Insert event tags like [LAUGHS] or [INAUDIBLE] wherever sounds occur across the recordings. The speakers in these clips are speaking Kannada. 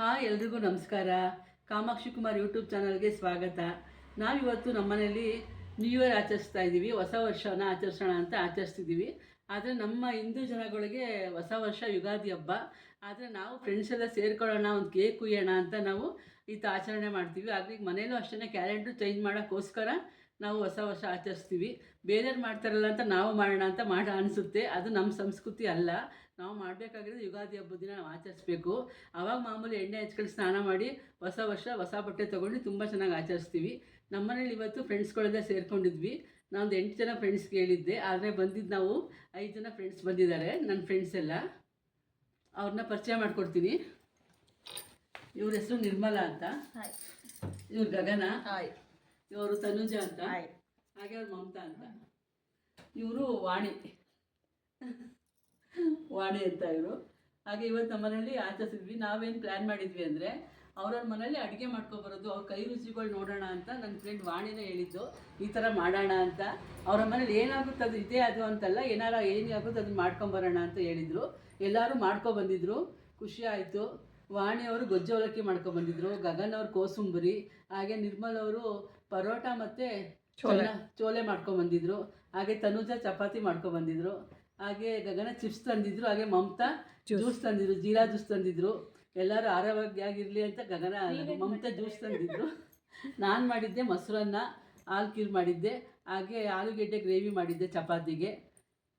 ಹಾಯ್ ಎಲ್ರಿಗೂ ನಮಸ್ಕಾರ. ಕಾಮಾಕ್ಷಿ ಕುಮಾರ್ ಯೂಟ್ಯೂಬ್ ಚಾನಲ್ಗೆ ಸ್ವಾಗತ. ನಾವಿವತ್ತು ನಮ್ಮನೇಲಿ ನ್ಯೂ ಇಯರ್ ಆಚರಿಸ್ತಾ ಇದ್ದೀವಿ. ಹೊಸ ವರ್ಷನ ಆಚರಿಸೋಣ ಅಂತ ಆಚರಿಸ್ತಿದ್ದೀವಿ. ಆದರೆ ನಮ್ಮ ಹಿಂದೂ ಜನಗಳಿಗೆ ಹೊಸ ವರ್ಷ ಯುಗಾದಿ ಹಬ್ಬ. ಆದರೆ ನಾವು ಫ್ರೆಂಡ್ಸ್ ಎಲ್ಲ ಸೇರ್ಕೊಳ್ಳೋಣ, ಒಂದು ಕೇಕ್ ಕುಯ್ಯೋಣ ಅಂತ ನಾವು ಈ ಆಚರಣೆ ಮಾಡ್ತೀವಿ. ಈಗ ಮನೇಲೂ ಅಷ್ಟೇ ಕ್ಯಾಲೆಂಡ್ರು ಚೇಂಜ್ ಮಾಡೋಕ್ಕೋಸ್ಕರ ನಾವು ಹೊಸ ವರ್ಷ ಆಚರಿಸ್ತೀವಿ. ಬೇರೆಯವ್ರು ಮಾಡ್ತಾರಲ್ಲ ಅಂತ ನಾವು ಮಾಡೋಣ ಅಂತ ಮಾಡ ಅನಿಸುತ್ತೆ. ಅದು ನಮ್ಮ ಸಂಸ್ಕೃತಿ ಅಲ್ಲ. ನಾವು ಮಾಡಬೇಕಾಗಿರೋದು ಯುಗಾದಿ ಹಬ್ಬದ ದಿನ ನಾವು ಆಚರಿಸ್ಬೇಕು. ಆವಾಗ ಮಾಮೂಲಿ ಎಣ್ಣೆ ಹಚ್ಕೊಂಡು ಸ್ನಾನ ಮಾಡಿ ಹೊಸ ವರ್ಷ ಹೊಸ ಬಟ್ಟೆ ತೊಗೊಂಡು ತುಂಬ ಚೆನ್ನಾಗಿ ಆಚರಿಸ್ತೀವಿ. ನಮ್ಮನೇಲಿ ಇವತ್ತು ಫ್ರೆಂಡ್ಸ್ಗಳೆಲ್ಲ ಸೇರ್ಕೊಂಡಿದ್ವಿ. ನಾವೊಂದು ಎಂಟು ಜನ ಫ್ರೆಂಡ್ಸ್ಗೆ ಹೇಳಿದ್ದೆ ಆದರೆ ಬಂದಿದ್ದು ನಾವು ಐದು ಜನ ಫ್ರೆಂಡ್ಸ್ ಬಂದಿದ್ದಾರೆ ನನ್ನ ಫ್ರೆಂಡ್ಸ್ ಎಲ್ಲ. ಅವ್ರನ್ನ ಪರಿಚಯ ಮಾಡಿಕೊಡ್ತೀನಿ. ಇವ್ರ ಹೆಸರು ನಿರ್ಮಲಾ ಅಂತ. ಹಾಯ್. ಇವ್ರು ಗಗನ. ಹಾಯ್. ಇವರು ತನುಜ ಅಂತ. ಹಾಗೆ ಅವ್ರು ಮಮತಾ ಅಂತ. ಇವರು ವಾಣಿ. ವಾಣಿ ಅಂತ ಇವರು. ಹಾಗೆ ಇವತ್ತು ನಮ್ಮ ಮನೇಲಿ ಆಚರಿಸಿದ್ವಿ. ನಾವೇನು ಪ್ಲ್ಯಾನ್ ಮಾಡಿದ್ವಿ ಅಂದರೆ ಅವ್ರವ್ರ ಮನೇಲಿ ಅಡುಗೆ ಮಾಡ್ಕೊಬರೋದು ಅವ್ರ ಕೈ ರುಚಿಗಳು ನೋಡೋಣ ಅಂತ ನನ್ನ ಫ್ರೆಂಡ್ ವಾಣಿನೇ ಹೇಳಿದ್ದು. ಈ ಥರ ಮಾಡೋಣ ಅಂತ. ಅವ್ರ ಮನೇಲಿ ಏನಾಗುತ್ತೆ ಅದು ಇದೇ ಅದು ಅಂತಲ್ಲ ಏನಾರ ಏನು ಆಗುತ್ತೆ ಅದನ್ನ ಮಾಡ್ಕೊಂಬರೋಣ ಅಂತ ಹೇಳಿದರು. ಎಲ್ಲರೂ ಮಾಡ್ಕೊಬಂದಿದ್ರು ಖುಷಿ ಆಯಿತು. ವಾಣಿ ಅವರು ಗೊಜ್ಜು ಅವಲಕ್ಕಿ ಮಾಡ್ಕೊಬಂದಿದ್ರು ಗಗನ್ ಅವರು ಕೋಸುಂಬರಿ ಹಾಗೆ ನಿರ್ಮಲ್ ಅವರು ಪರೋಟ ಮತ್ತು ಚೋಲೆ. ಚೋಲೆ ಮಾಡ್ಕೊಂಬಂದಿದ್ರು ಹಾಗೆ ತನುಜ ಚಪಾತಿ ಮಾಡ್ಕೊಂಬಂದಿದ್ರು ಹಾಗೆ ಗಗನ ಚಿಪ್ಸ್ ತಂದಿದ್ರು ಹಾಗೆ ಮಮತಾ ಜ್ಯೂಸ್ ತಂದಿದ್ರು ಜೀರಾ ಜ್ಯೂಸ್ ತಂದಿದ್ರು ಎಲ್ಲರೂ ಆರೋಗ್ಯವಾಗಿರಲಿ ಅಂತ ಗಗನ ಮಮತಾ ಜ್ಯೂಸ್ ತಂದಿದ್ರು. [LAUGHS] ನಾನು ಮಾಡಿದ್ದೆ ಮೊಸರನ್ನ ಹಾಲು ಕೀರು ಮಾಡಿದ್ದೆ ಹಾಗೆ ಆಲೂಗೆಡ್ಡೆ ಗ್ರೇವಿ ಮಾಡಿದ್ದೆ ಚಪಾತಿಗೆ.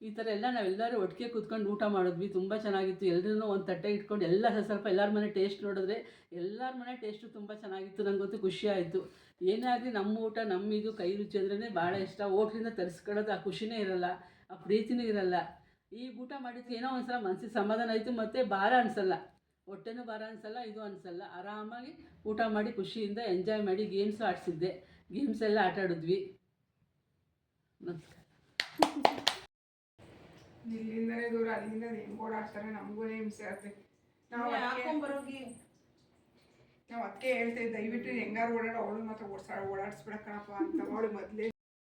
ಈ ಥರ ಎಲ್ಲ ನಾವೆಲ್ಲರೂ ಒಟ್ಟಿಗೆ ಕೂತ್ಕೊಂಡು ಊಟ ಮಾಡಿದ್ವಿ, ತುಂಬ ಚೆನ್ನಾಗಿತ್ತು. ಎಲ್ಲರೂ ಒಂದು ತಟ್ಟೆ ಇಟ್ಕೊಂಡು ಎಲ್ಲ ಸ್ವಲ್ಪ ಎಲ್ಲರ ಮನೆ ಟೇಸ್ಟ್ ನೋಡಿದ್ರೆ ಎಲ್ಲರ ಮನೆ ಟೇಸ್ಟು ತುಂಬ ಚೆನ್ನಾಗಿತ್ತು ನನಗಂತೂ ಖುಷಿ ಆಯಿತು. ಏನೇ ಆಗಲಿ ನಮ್ಮ ಊಟ, ನಮ್ಮ ಇದು ಕೈ ರುಚಿ ಅಂದ್ರೇ ಭಾಳ ಇಷ್ಟ. ಹೋಟ್ಲಿಂದ ತರಿಸ್ಕೊಳ್ಳೋದು ಆ ಖುಷಿನೇ ಇರಲ್ಲ, ಆ ಪ್ರೀತಿನೂ ಇರಲ್ಲ. ಈ ಊಟ ಮಾಡಿದ್ದು ಏನೋ ಒಂದ್ಸಲ ಮನಸ್ಸಿಗೆ ಸಮಾಧಾನ ಆಯಿತು, ಮತ್ತು ಭಾರ ಅನಿಸಲ್ಲ. ಹೊಟ್ಟೆನೂ ಭಾರ ಅನಿಸಲ್ಲ, ಇದು ಅನಿಸಲ್ಲ. ಆರಾಮಾಗಿ ಊಟ ಮಾಡಿ ಖುಷಿಯಿಂದ ಎಂಜಾಯ್ ಮಾಡಿ ಗೇಮ್ಸು ಆಡಿಸಿದ್ದೆ. ಗೇಮ್ಸ್ ಎಲ್ಲ ಆಟಾಡಿದ್ವಿ ನಮಸ್ಕಾರ. ಇಲ್ಲಿಂದನೇ ದೂರ ಅಲ್ಲಿಂದ ಹೆಂಗ್ ಓಡಾಡ್ತಾರೆ ನಮಗೂ ಹಿಂಸೆ ಆಗುತ್ತೆ. ನಾವು ಅದಕ್ಕೆ ನಾವು ಅದಕ್ಕೆ ಹೇಳ್ತೇವೆ ದಯವಿಟ್ಟು ಹೆಂಗಾರು ಓಡಾಡ ಅವಳು ಮಾತ್ರ ಓಡಿಸ ಓಡಾಡಿಸ್ಬಿಡಕ್ಕಣಪ್ಪ ಅಂತ ಅವಳು ಮೊದಲೇ.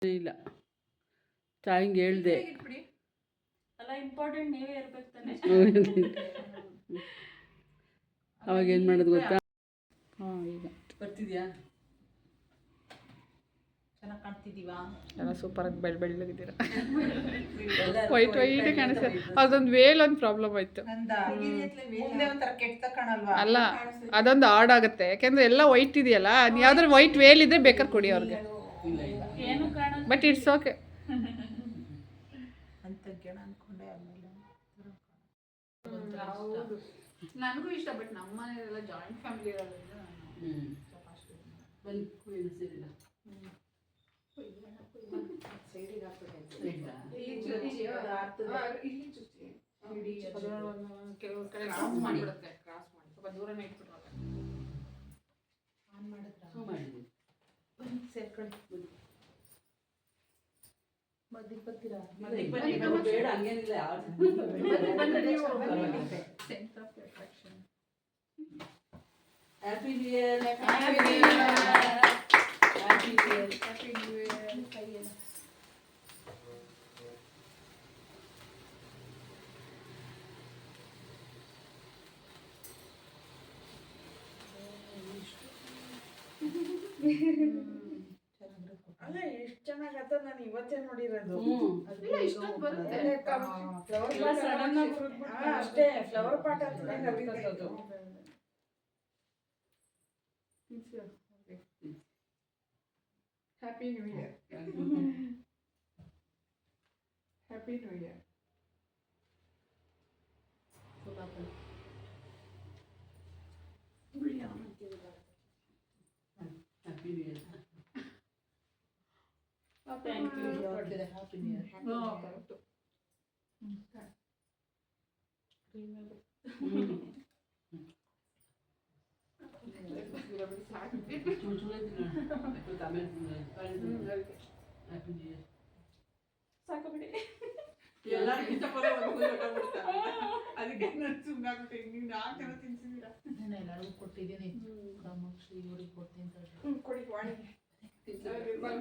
ಇಲ್ಲ. ಚಾಯಿಂಗ್ ಹೇಳ್ದೆ. ಅಲ್ಲ ಇಂಪಾರ್ಟೆಂಟ್ ನೀವೇ ಇರ್ಬೇಕು ತಾನೆ. ಅವಾಗ ಏನು ಮಾಡೋದು ಗೊತ್ತಾ? ಹಾಂ ಈಗ. ಬರ್ತಿದ್ಯಾ? ಚೆನ್ನಾಗಿ ಕಾಣ್ತಿದೀವಾ? ಎಲ್ಲ ಸೂಪರಾಗಿ ಬೆಳ್ ಬೆಳ್ಳಗಿದ್ದೀರ? ವೈಟ್ ವೈಟ್ ವೈಟೇ ಕಾಣಿಸ್ತದೆ ಅದೊಂದು ವೇಲ್ ಒಂದು ಪ್ರಾಬ್ಲಮ್ ಆಯ್ತು. ಅಲ್ಲ ಅದೊಂದು ಆಡ್ ಆಗುತ್ತೆ. ಯಾಕೆಂದ್ರೆ ಎಲ್ಲ ವೈಟ್ ಇದೆಯಲ್ಲ ಯಾವ್ದಾದ್ರು ವೈಟ್ ವೇಲ್ ಇದ್ರೆ ಬೇಕಾದ್ರೆ ಕೊಡಿ ಅವ್ರಿಗೆ. ಇಲ್ಲ ಇಲ್ಲ. ಏನು ಕಾಣಲ್ಲ. ಬಟ್ ಇಟ್ಸ್ ಓಕೆ ನನಗೂ ಇಷ್ಟ ಬಟ್ ನಮ್ಮ ಮನೆಯಲ್ಲ ಜಾಯಿಂಟ್ ಫ್ಯಾಮಿಲಿ ಇರೋದ್ರಿಂದ ಹ್ಞೂ ಬಂದು ಕುಯ್ದು ಸೇರಿಲ್ಲ ಸೈಡ್ಗಾ? ಇಲ್ಲಿ ಚುಚ್ಚಿ ಕೆಲವ್ರ ಕಡೆ ಕ್ರಾಸ್ ಮಾಡಿಬಿಡುತ್ತೆ ಕ್ರಾಸ್ ಮಾಡಿ ಸ್ವಲ್ಪ ದೂರನೇ ಇಟ್ಬಿಟ್ರೆ ಆನ್ ಮಾಡಿದ್ರ ಹ್ಞೂ ಮಾಡಿದ್ದೀನಿ ಸೇರ್ಕೊಳ್ಳಿ ಮದ್ದಿಗೆ ಬರ್ತೀರಾ ಮತ್ತೆ ಬನ್ನಿ, ನಾವು ಬೇಡ ಹಂಗೇನಿಲ್ಲ ಯಾವ್ದು sense of attraction happy new year Happy New Year. Happy new year happy new year ಅಲ್ಲ ಎಷ್ಟು ಚೆನ್ನಾಗಿ ಆತ ನಾನು ಇವತ್ತೇ ನೋಡಿರೋದು. ಇಲ್ಲ, ಇಷ್ಟೊಂದು ಬರುತ್ತೆ. ಅದೇ ಅಷ್ಟೇ flower pot ನವಿತೈತು happy new year happy new year happy new year thank you happy new year ಚೂರು ಚೂರು ಐತಿ ನೋಡಿ. ಯಾಕಂದ್ರೆ ಆಮೇಲೆ ಹ್ಯಾಪಿ ನ್ಯೂ ಇಯರ್ ಸಾಕಬಿಡಿ ಎಲ್ಲರೂ ಇಷ್ಟಪಡೋ ಒಂದು ಕುಯ್ದು ಹೊರ್ಟೋಗ್ಬಿಡ್ತಾರೆ. ಅದಕ್ಕೆ ನಾನು ಸುಮ್ಮನಾಗ್ಬಿಟ್ಟೆ ನೀವು ನಾಲ್ಕು ಜನ ತಿನ್ಸಿದ್ದೀರಾ ನಾನು ಎಲ್ಲರಿಗೂ ಕೊಟ್ಟಿದ್ದೀನಿ ಕಾಮಾಕ್ಷಿ ಇವ್ರಿಗೆ ಕೊಡ್ತೀನಿ ಅಂತ ಕೊಡಿ Vani Nirmal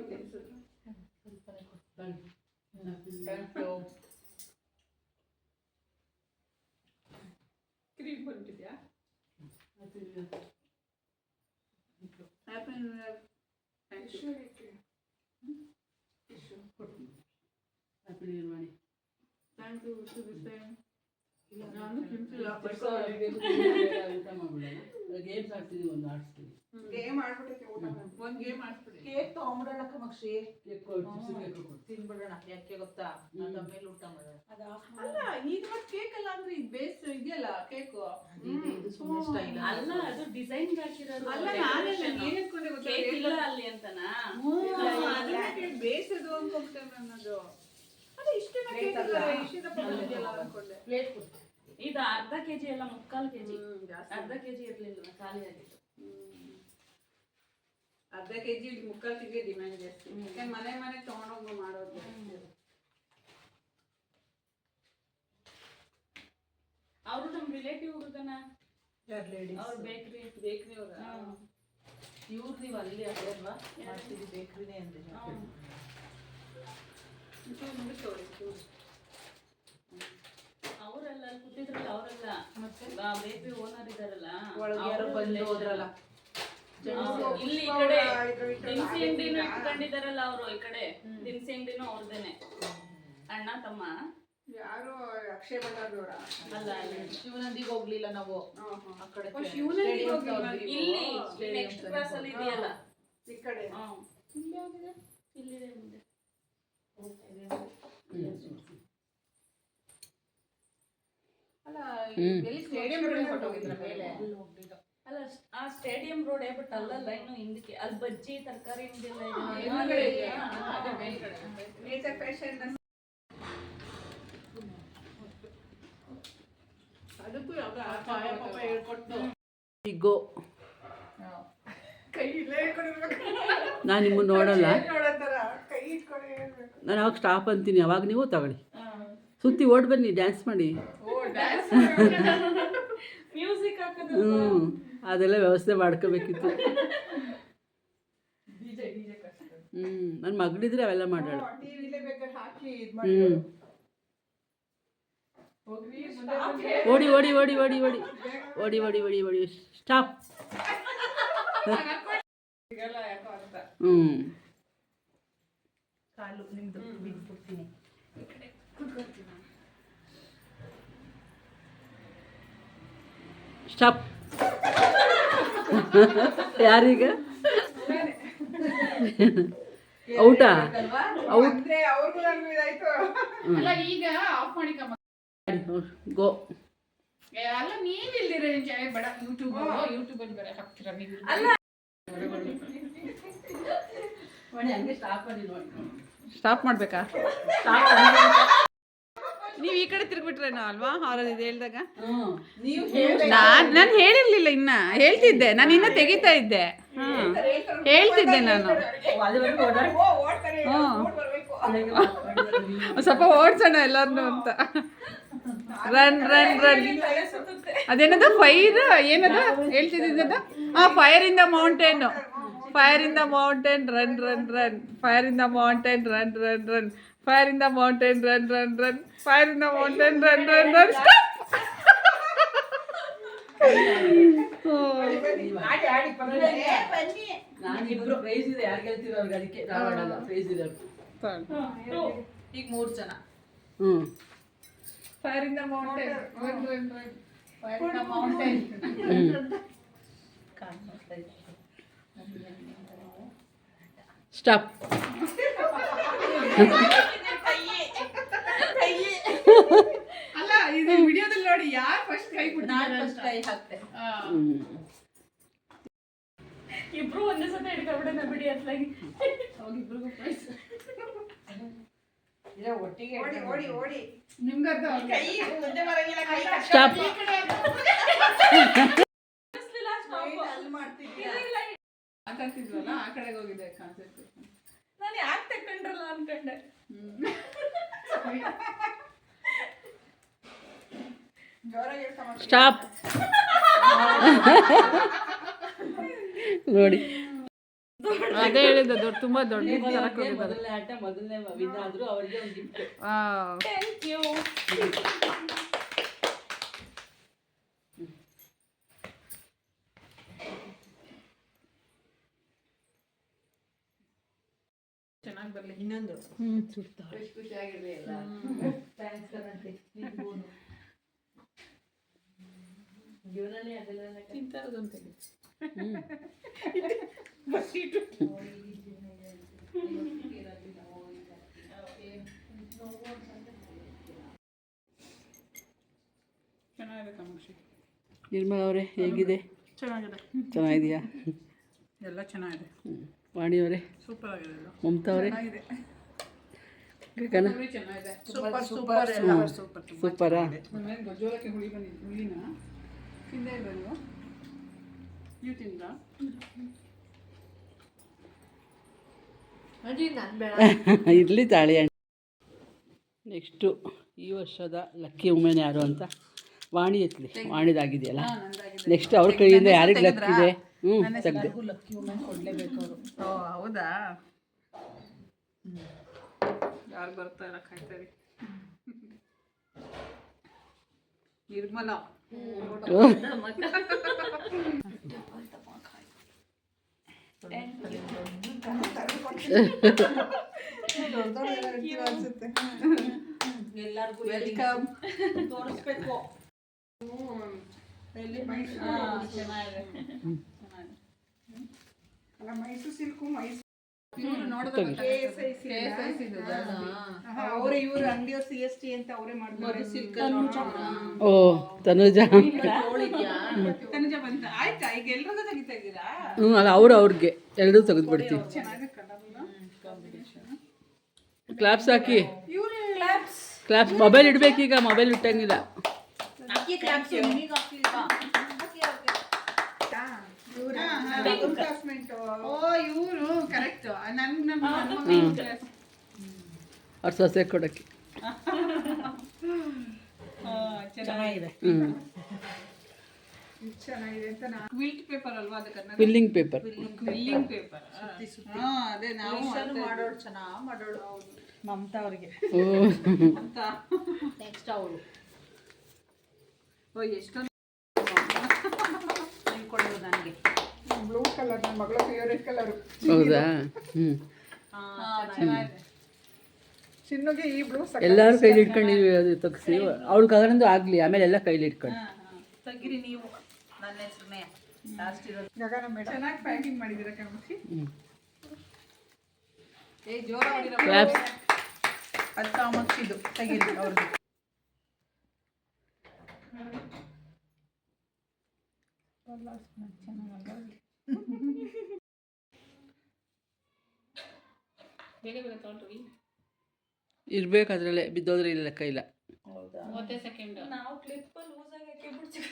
cream Happy happy new year happy new year ಮಾಡಿ thank you to the same ನಾನು ತಿಂತಿಲ್ಲ ಊಟ ಮಾಡ್ಬಿಡೋಣ ಗೇಮ್ಸ್ ಆಡ್ತೀವಿ ಒಂದು ಆಡಿಸ್ತೀವಿ ಗೇಮ್ ಆಡ್ಬಿಟ್ಟೈತೆ ಊಟ ಒಂದ್ ಗೇಮ್ ಕೇಕ್ ತಗೊಂಬಿಡೋಣಕ್ಕ ಕೊಟ್ಟು ತಿನ್ಬಿಡೋಣ ಯಾಕೆ ಗೊತ್ತಾ? ಅದಾದ್ಮೇಲೆ ಊಟ ಮಾಡೋಣ. ಅಲ್ಲ ಈಗ ಮತ್ತೆ ಕೇಕ್ ಅಲ್ಲ ಅಂದ್ರೆ ಈಗ ಬೇಸ್ ಇದೆಯಲ್ಲ ಕೇಕ್? ಇದು- ಇದು ಅಲ್ಲ ಅದು ಡಿಸೈನ್ ಹಾಕಿರೋದು ಅಲ್ಲ ನಾನು ಏನ್ ಅನ್ಕೊಂಡೆ ಗೊತ್ತಾ? ಕೇಕ್ cake ಇಲ್ಲ ಅಲ್ಲಿ. ಅಂತನಾ? ಬೇಸದು ಅನ್ಕೊಂಡ್ಬಿಟ್ಟೆ ನನ್ನದು ಅದೇ ಇಷ್ಟೇನ ಕೇಕ್ ಅಲ್ಲ? ಅನ್ಕೊಂಡೆ. ಪ್ಲೇಟ್ ಇದು ಅರ್ಧ ಕೆಜಿ ಅಲ್ಲ ಮುಕ್ಕಾಲ್ ಕೆಜಿ. ಅರ್ಧ ಕೆಜಿ ಇರ್ಲಿಲ್ಲ ಖಾಲಿ ಆಗಿತ್ತು ಅರ್ಧ ಕೆಜಿ ಮುಕ್ಕಾಲು ಕೆಜಿ ಡಿಮ್ಯಾಂಡ್ ಜಾಸ್ತಿ. ಯಾಕಂದ್ರೆ ಮನೆ ಮನೆ ತಗೊಂಡೋಗಿ ಮಾಡೋದು ಜಾಸ್ತಿ. ಅವರು ನಮ್ ರಿಲೇಟಿವ್ ಹುಡುಗನ? ಅವ್ರ ಬೇಕ್ರಿ ಬೇಕ್ರಿ ಅವ್ರ. ಇವ್ರು ನೀವು ಅಲ್ಲಿ ಅದೇ ಅಲ್ವಾ? ಮಾಡ್ತೀವಿ ಬೇಕ್ರಿನೇ ಅಂದ್ರೆ ಚೂರು ಮುಗಿಸ್ತವ್ರಿ ಚೂರು ಅವರೆಲ್ಲ ಕೂತಿದ್ರಲ್ಲ ಅವರೆಲ್ಲ. ಮತ್ತೆ? ಬೇಕ್ರಿ ಓನರ್ ಇದಾರಲ್ಲ. ಒಳಗೆ ಯಾರೋ ಅವ್ರು ಬಂದು. ಹೋದ್ರಲ್ಲ. ಇಲ್ಲಿ ಈ ಕಡೆ ದಿನಸಿ ಅಂಗಡಿನೂ? ಇಟ್ಕೊಂಡಿದಾರಲ್ಲ ಅವರು ಈ ಕಡೆ. ದಿನಸಿ ಅಂಗಡಿನೂ ಅವ್ರದೇನೆ. ಅಣ್ಣ ತಮ್ಮ? ಯಾರು ಅಕ್ಷಯ ಬಂದವ್ರ ಅಲ್ಲ ಶಿವನಂದಿಗೆ ಹೋಗ್ಲಿಲ್ಲ ನಾವು. ಆ ಕಡೆ ಶಿವನಂದಿಗೆ stadium ಇಲ್ಲಿ ನೆಕ್ಸ್ಟ್ ಕ್ಲಾಸ್ ಅಲ್ಲಿ ಇದೆಯಲ್ಲ. ಈ ಕಡೆ. ಹ್ಮ್. ಇಲ್ಲಿದೆ ಮುಂದೆ ಅಲ್ಲ. ಎಲ್ಲಿ ಸ್ಟೇಡಿಯಂ ಮೇಲೆ? ಅಲ್ಲ ಆ ಸ್ಟೇಡಿಯಂ ರೋಡ್ ಬಟ್ ಅಲ್ಲಲ್ಲ ಇನ್ನು ಹಿಂದಕ್ಕೆ. ಅಲ್ಲಿ ಬಜ್ಜಿ ತರಕಾರಿ ಗೋ ನಾನು ನಿಮ್ಮನ್ನು ನೋಡಲ್ಲ. ನಾನು ಯಾವಾಗ ಸ್ಟಾಪ್ ಅಂತೀನಿ ಅವಾಗ ನೀವು ತಗೊಳ್ಳಿ. ಸುತ್ತಿ ಓಡ್ ಬನ್ನಿ ಡ್ಯಾನ್ಸ್ ಮಾಡಿ. [LAUGHS] ಹ್ಞೂ ಅದೆಲ್ಲ ವ್ಯವಸ್ಥೆ ಮಾಡ್ಕೋಬೇಕಿತ್ತು. ಹ್ಮ್ ನನ್ ಕಷ್ಟ. ಹ್ಞೂ ನನ್ನ ಮಗಳಿದ್ರೆ ಅವೆಲ್ಲ ಮಾಡೋಣ ಓಡಿ ಓಡಿ ಓಡಿ ಓಡಿ ಓಡಿ. ಓಡಿ ಓಡಿ ಓಡಿ ಓಡಿ. ಸ್ಟಾಪ್. ಹ್ಞೂ ಕಾಲು ನಿಮ್ದು ಬಿಟ್ಬಿಡ್ತೀನಿ ಸ್ಟಾಪ್ ಯಾರೀಗ ಔಟಾ ಅಲ್ವಾ ಅಂದ್ರೆ ಅವ್ರಿಗೂ ನನ್ಗೂ ಇದಾಯ್ತು ಅಲ್ಲ ಈಗ ಆಫ್ ಔಟ್ ಗೋ. ಏ, ಅಲ್ಲ ನೀವ್ ಇಲ್ದಿರ ಬೇಡ. ಯೂಟ್ಯೂಬ್ ಯೂಟ್ಯೂಬ್ ಅಲ್ಲಿ ಬೇರೆ ಹಾಕ್ತೀರ ನೀವು? ಮಾಡಿ ಹಂಗೆ ಸ್ಟಾಪ್ ಮಾಡಿ ನೋಡಿ. ಸ್ಟಾಪ್ ಮಾಡ್ಬೇಕಾ? ನೀವು ಈ ಕಡೆ ತಿರ್ಗ್ಬಿಟ್ರೇನೋ ಅಲ್ವಾ? ಹಾರಲ್ ಇದು ಹೇಳ್ದಾಗ? ನೀವು ನಾನ್ ನಾನು ಹೇಳಿರ್ಲಿಲ್ಲ ಇನ್ನ. ಹೇಳ್ತಿದ್ದೆ. ನಾನು ಇನ್ನ ತೆಗಿತಾ ಇದ್ದೆ. ಹ್ಮ್. ಹೇಳ್ತಿದ್ದೆ ನಾನು. ಹ್ಮ್. ಸ್ವಲ್ಪ ಓಡ್ಸೋಣ ಎಲ್ಲಾರ್ನು ಅಂತ. Run run run. ಅದೇನದ? ಫೈರ್? ಏನದ? ಹೇಳ್ತಿದ್ದ ಆ fire in the mountain. Fire in the mountain run run run. Fire in the mountain run run run. Fire in the mountain run run run fire in the mountain run run run stop ಈಗ ಮೂರು ಜನ ಹ್ಞೂ ದ ಮೌಂಟೇನ್ ಸ್ಟಾಪ್ ಅಲ್ಲ ಇದು ವಿಡಿಯೋದಲ್ಲಿ ನೋಡಿ ಯಾರು ಫಸ್ಟ್ ಕೈ ಬಿಟ್ಟು ನಾನು ಫಸ್ಟ್ ಕೈ ಹಾಕ್ತೆ ಇಬ್ರು ಒಂದೇ ಸತ ಹಿಡ್ಕೊಬಿಡೋಣ ಬಿಡಿ ಅತ್ಲಾಗಿ. ಅವ್ರಿಬ್ರಿಗೂ ಪ್ರೈಸ್ ಒಟ್ಟಿಗೆ ಓಡಿ ಓಡಿ ಓಡಿ. ನಿಮ್ಗಂತ ಕೈ ಮುಂದೆ ಬರಂಗಿಲ್ಲ ಕೈ ಸ್ಟಾಪ್ [LAUGHS] ಅಲ್ಲಿ ಮಾಡ್ತಿದ್ದೆ ಮಾತಾಡ್ತಿದ್ವಲ್ಲ ಆ ಕಡೆಗೆ ಹೋಗಿದೆ ಕಾನ್ಸೆಪ್ಟ್ ನಾನು ಯಾಕೆ ತಕೊಂಡ್ರಲ್ಲ ಅನ್ಕೊಂಡೆ. ಸ್ಟಾಪ್ ನೋಡಿ. ಅದೇ ಹೇಳಿದ್ದು ದೊಡ್ಡ ತುಂಬಾ ದೊಡ್ಡ ಮೊದಲನೇ ಮೊದಲನೇ ಆಟ ಮೊದಲನೇ ವಿನ್ ಆದ್ರು ಅವ್ರಿಗೆ ಒಂದು ಗಿಫ್ಟ್ ಥ್ಯಾಂಕ್ ಯು ಇನ್ನೊಂದು ಎಷ್ಟು ಖುಷಿಯಾಗಿದೆ ಎಲ್ಲ ಥ್ಯಾಂಕ್ಸ್ ಕಣಂತೆ ನಿಮ್ಗೂನು. ಜೀವನನೇ ಅದೆಲ್ಲ ಇಂಥದ್ದೊಂದು ತೆಗಿ ಚೆನ್ನಾಗಿದೆ ಕಾಮಾಕ್ಷಿ ನಿರ್ಮಲ ಅವರೇ ಹೇಗಿದೆ ಚೆನ್ನಾಗಿದೆ ಚೆನ್ನಾಗಿದೆಯಾ ಎಲ್ಲ ಚೆನ್ನಾಗಿದೆ. ವಾಣಿಯವರೇ ಸೂಪರ್ ಆಗಿದೆ ಎಲ್ಲ. ಮಮತಾ ಅವರೇ. ಚೆನ್ನಾಗಿದೆ. ಗಗನ ಚೆನ್ನಾಗಿದೆ. ಸೂಪರ್ ಸೂಪರ್ ಎಲ್ಲ ಸೂಪರ್ ಸೂಪರಾ ಆಮೇಲೆ ಗೊಜ್ಜೋಳಕ್ಕೆ ಹುಳಿ ಬಂದಿದ್ದು ಹುಳಿನ ತಿಂದೇ ಇಲ್ವಲ್ವ ನೀವು ತಿಂದ ಅಜ್ಜಿ ನಾನು ಬೇಡ. [LAUGHS] ಇರಲಿ ತಾಳಿ ನೆಕ್ಸ್ಟು ಈ ವರ್ಷದ ಲಕ್ಕಿ ಉಮೆನ್ ಯಾರು ಅಂತ? ವಾಣಿ ಎತ್ಲಿ. ವಾಣಿದಾಗಿದೆಯಲ್ಲ. ನೆಕ್ಸ್ಟ್ ಅವ್ರ ಕೈಯಿಂದ ಯಾರಿಗೆ ಲಕ್ಕಿದೆ? ತೆಗ್ದೆ. ಲಕ್ಕಿ ವುಮೆನ್ ಕೊಡ್ಲೇಬೇಕು ಅವರು. ಓ ಹೌದಾ? ಯಾರು ಬರ್ತಾ ಇಲ್ಲ ಕಾಯ್ತಾರೆ ನಿರ್ಮಲ. ಅನ್ಸುತ್ತೆ ಎಲ್ಲರಿಗೂ ವೆಲ್ಕಮ್ ತೋರಿಸ್ಬೇಕು ಎಲ್ಲಿ ಮೈಸೂರು? ಚೆನ್ನಾಗಿದೆ ಅಲ್ಲ ಮೈಸೂರು ಸಿಲ್ಕು ಮೈಸೂರು ಇವ್ರು ನೋಡಿದ್ರೆ KSIC ಅವರೇ ಇವರು ಅಂಗಡಿಯವ್ರು ಸಿ ಎಸ್ ಟಿ ಅಂತ ಅವರೇ ಮಾಡ್ತಾರೆ. ಓ ತನುಜ. ಹ್ಞೂ ಅಲ್ಲ ಅವ್ರು ಅವ್ರಿಗೆ. ಎರಡೂ ತೆಗೆದು ಬಿಡ್ತೀವಿ ಕ್ಲಾಪ್ಸ್ ಹಾಕಿ. ಕ್ಲಾಪ್ಸ್ ಮೊಬೈಲ್ ಇಡ್ಬೇಕೀಗ ಮೊಬೈಲ್ ಇಟ್ಟಂಗಿಲ್ಲ ಅಕ್ಕಿ ಕ್ಲಾಪ್ಸ್ ನಿಮಗೆ ಹಾಕಿಲ್ವಾ ಕ್ಲಾಸ್ಮೇಟ್ ಓ ಇವರು ಕರೆಕ್ಟ್ ನಮ್ಮ ಅವ್ರ ಸೊಸೆ ಕೊಡೋಕ್ಕೆ. ಚೆನ್ನಾಗಿದೆ. ಕ್ವಿಲ್ಟ್ ಪೇಪರ್ ಅಲ್ವಾ ಅದು ಕನ್ನಡ ಪೇಪರ್ ಹಾ ಅದೇ ನಾವು ಚೆನ್ನಾಗಿ ಮಾಡೋಳು. ಮಮತಾ ಅವ್ರಿಗೆ ಅಂತ. ನೆಕ್ಸ್ಟ್ ಅವಳು. ಓ ಎಷ್ಟೊಂದು ಕೊಡೋದು ನನಗೆ. ಬ್ಲೂ ಕಲರ್ ನನ್ನ ಮಗಳ ಫೇವ್ರೆಟ್ ಕಲರ್ ಹೌದಾ? ಹ್ಞೂ ಚೆನ್ನಾಗಿದೆ. ಚಿನ್ನುಗೆ ಈ ಬ್ಲೂ ಎಲ್ಲರೂ ಕೈಲಿ ಇಟ್ಕೊಂಡಿದ್ವಿ ಅದು ತೆಗ್ಸಿ. ಅವ್ಳು ಕಗನಂದು ಆಗಲಿ ಆಮೇಲೆ ಎಲ್ಲ ಕೈಲಿ ಇಟ್ಕೊಂಡು. ತೆಗಿರಿ ನೀವು. ನನ್ನ ಹೆಸರನ್ನೇ ಲಾಸ್ಟ್ ಇರೋದು. ಗಗನ ಮೇಡಮ್ ಚೆನ್ನಾಗಿ ಪ್ಯಾಕಿಂಗ್ ಮಾಡಿದ್ದೀರಾ ಹ್ಞೂ ಏ ಜೋರ ಅದು ಕಾಮಾಕ್ಷಿದು. ತೆಗಿರಿ ಅವ್ರದ್ದು ಇರ್ಬೇಕು ಅದ್ರಲ್ಲೇ ಬಿದ್ದೋದ್ರೆ ಇಲ್ಲ ಕೈಲ ನಾವು ಕ್ಲಿಪ್ ಲೂಸ್ ಆಗಿ ಹಾಕಿ ಬಿಡ್ತೀವಿ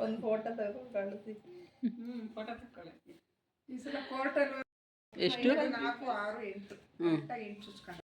ಒಂದು ಫೋಟೋ ತಗೊಂಡು ಕಳಿಸಿ. ಫೋಟೋ ಈ ಸಲ ಕೋರ್ಟಲ್ಲಿ ಎಷ್ಟು? ನಾಲ್ಕು ಆರು ಎಂಟು. ಹ್ಞೂ ಎಂಟು ಚುಚ್ಕೊಂಡು